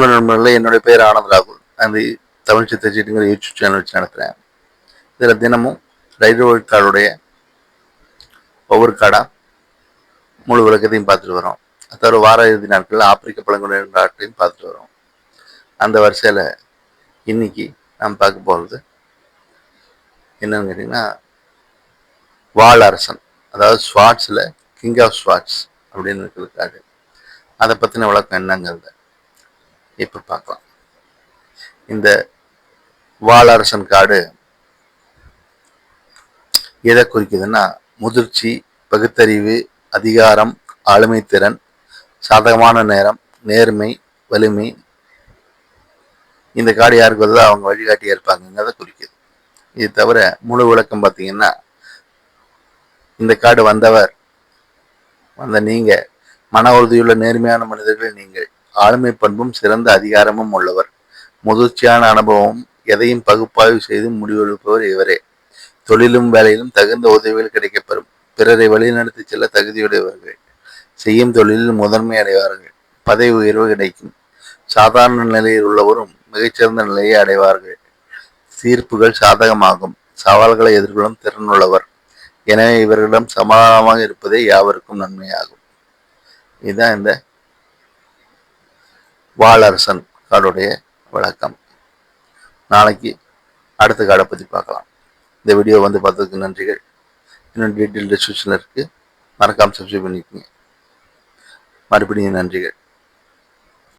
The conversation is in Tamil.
நண்பர்களே என்னுடைய பேர் ஆனந்த் ராகுல். அந்த தமிழ் சித்தச்சீட்டுங்கிற யூடியூப் சேனல் வச்சு நடத்துகிறேன் இதில் தினமும் ரயில்வே கார்டுடைய ஒவ்வொரு கார்டாக முழு விளக்கத்தையும் பார்த்துட்டு வரோம். அதாவது வார இறுதி நாட்களில் ஆப்பிரிக்க பழங்குடி நாட்டையும் பார்த்துட்டு வரோம். அந்த வரிசையில் இன்னைக்கு நாம் பார்க்க போகிறது என்னன்னு கேட்டிங்கன்னா வால் அரசன் அதாவது ஸ்வாட்ஸில் கிங் ஆஃப் ஸ்வாட்ஸ் அப்படின்னு இருக்கிற கார்டு அதை பற்றின விளக்கம் என்னங்கிறத. இப்போ பார்க்கலாம் இந்த வாழரசன் காடு எதை குறிக்குதுன்னா முதிர்ச்சி பகுத்தறிவு அதிகாரம் ஆளுமை திறன் சாதகமான நேரம் நேர்மை வலிமை. இந்த காடு யாருக்கு வருதோ அவங்க வழிகாட்டியாக இருப்பாங்கங்கிறத குறிக்குது. இது தவிர முழு விளக்கம் பார்த்தீங்கன்னா இந்த காடு வந்தவர் வந்த நீங்கள் மன உறுதியுள்ள நேர்மையான மனிதர்கள் நீங்கள் ஆளுமை பண்பும் சிறந்த அதிகாரமும் உள்ளவர். முதிர்ச்சியான அனுபவம் எதையும் பகுப்பாய்வு செய்து முடிவெடுப்பவர் இவரே. தொழிலும் வேலையிலும் தகுந்த உதவிகள் கிடைக்கப்பெறும். பிறரை வழிநடத்தி செல்ல தகுதியுடையவர்கள். செய்யும் தொழிலில் முதன்மை அடைவார்கள். பதவி உயர்வு கிடைக்கும். சாதாரண நிலையில் உள்ளவரும் மிகச்சிறந்த நிலையை அடைவார்கள். தீர்ப்புகள் சாதகமாகும். சவால்களை எதிர்கொள்ளும் திறனுள்ளவர் எனவே இவர்களிடம் சமாதானமாக இருப்பதே யாவருக்கும் நன்மையாகும். இதுதான் இந்த வாளரசன் கார்டுடைய விளக்கம் நாளைக்கு அடுத்த கார்டை பற்றி பார்க்கலாம். இந்த வீடியோ வந்து பார்த்ததுக்கு நன்றிகள். இன்னும் டீட்டெயில் டிஸ்கிரிப்ஷனில் இருக்குது மறக்காமல் சப்ஸ்கிரைப் பண்ணிக்கோங்க. மறுபடியும் நன்றிகள்.